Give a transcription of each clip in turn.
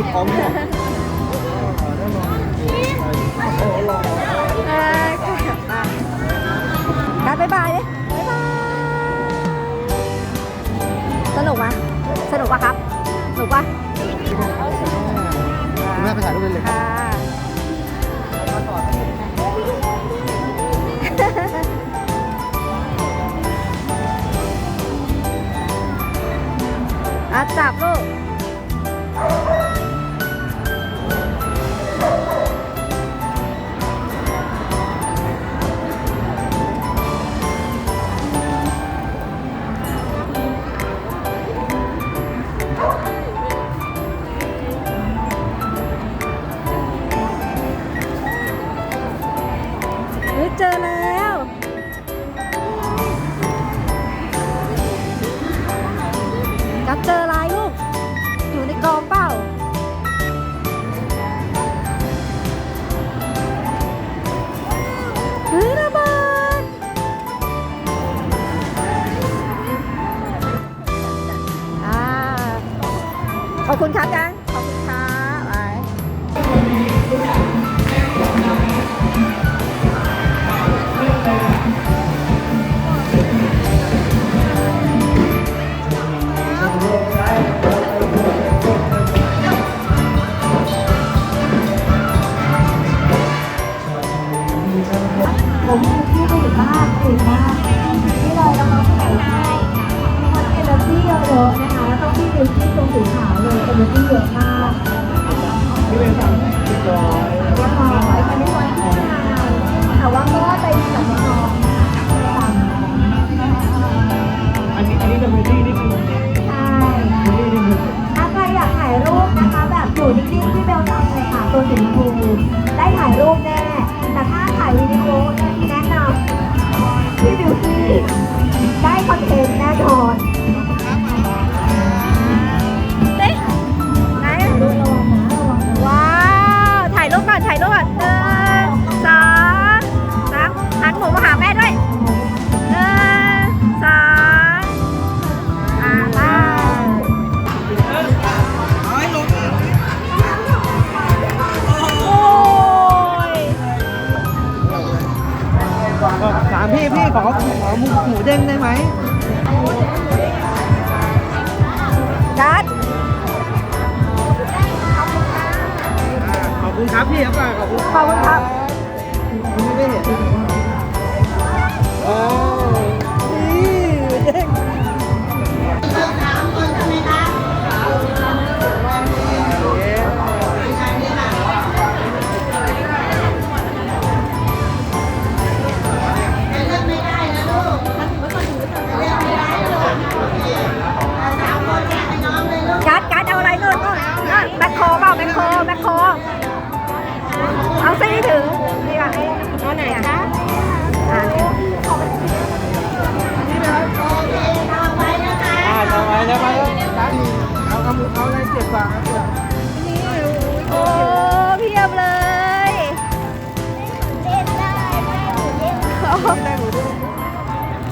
อ้โหมีลูกของด้วยแน่นอนโอ้โหหล่อเออการบ๊ายบายเลยบ๊ายบายสนุกไหมสนุกปะครับ สนุกปะคุณแม่ไปถ่ายรูปเลยเลยค่ะอาจับลูก เฮ้ยเจอแล้ว กัเจออะไรลูก อยู่ในกองเปล่า เฮ้ยระเบิดอ่าขอบคุณครับยัง ผมที่ตื่นมากตื่นมากนี่เลยน้องๆที่ไหนได้มันเอเนอร์จีเยอะๆนะคะแล้วต้องที่ดูที่ตรงสีขาวเลยเอเนอร์จีเยอะมาก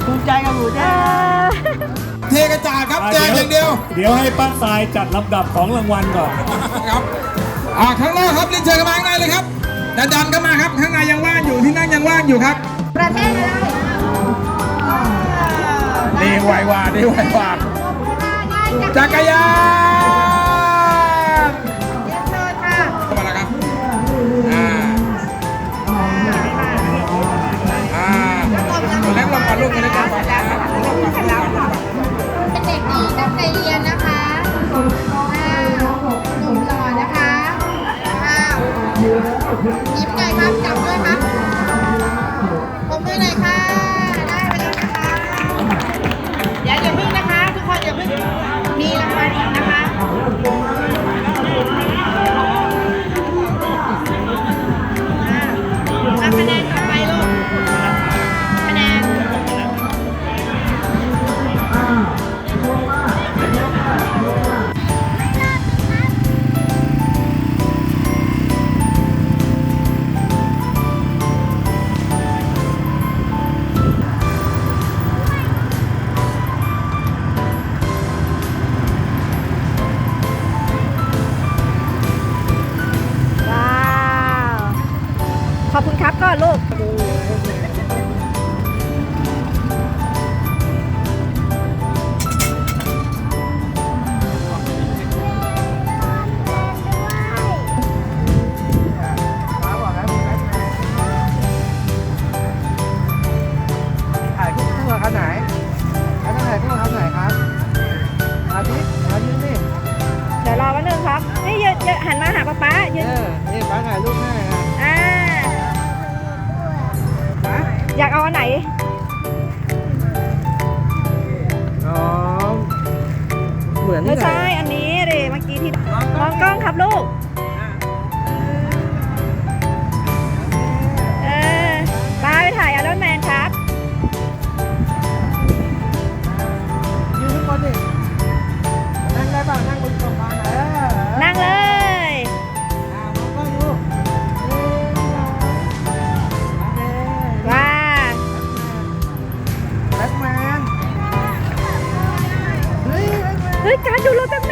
ภูมิใจกับหมูเอเด้งอเทกระจาดครับแจกอย่างเดียวเดี๋ยวให้ป้าทรายจัดลำดับของรางวัลก่อน ครับอ่าข้างนอกครับเรียนเชิญเข้ามาข้างในเลยครับดันดันเข้ามาครับข้างในยังว่างอยู่ที่นั่งยังว่างอยู่ครับ ประเทศอะไรนี่ไหวหวาดนี่ไหวหวาดจักรยาน ยิ้มหน่อยครับจับด้วยครับปรบมือหน่อยค่ะ ได้ไปแล้วนะคะ เดี๋ยวอย่าเพิ่งนะคะ ทุกคนอย่าเพิ่งมีรางวัลอีกนะคะอ้าวเอาคะแนนค่ะ ถ่ายคู่คู่กับคันไหนคันไหนคู่กับคันไหนครับอาทิตย์อาทิตย์นี่เดี๋ยวรอแป๊บนึงครับนี่ยืนยืนหันมาหาป๊าป๊ายืเอนอนี่ป้าถ่ายรูปให้อะอ่านะอยากเอาอันไหนอ๋อเหมือนไม่ที่ไหนใช่อันนี้เดเมื่อกี้ที่มองกล้องครับลูก ฮ้ยแบทแมนเฮ้ยการดูรถแบบ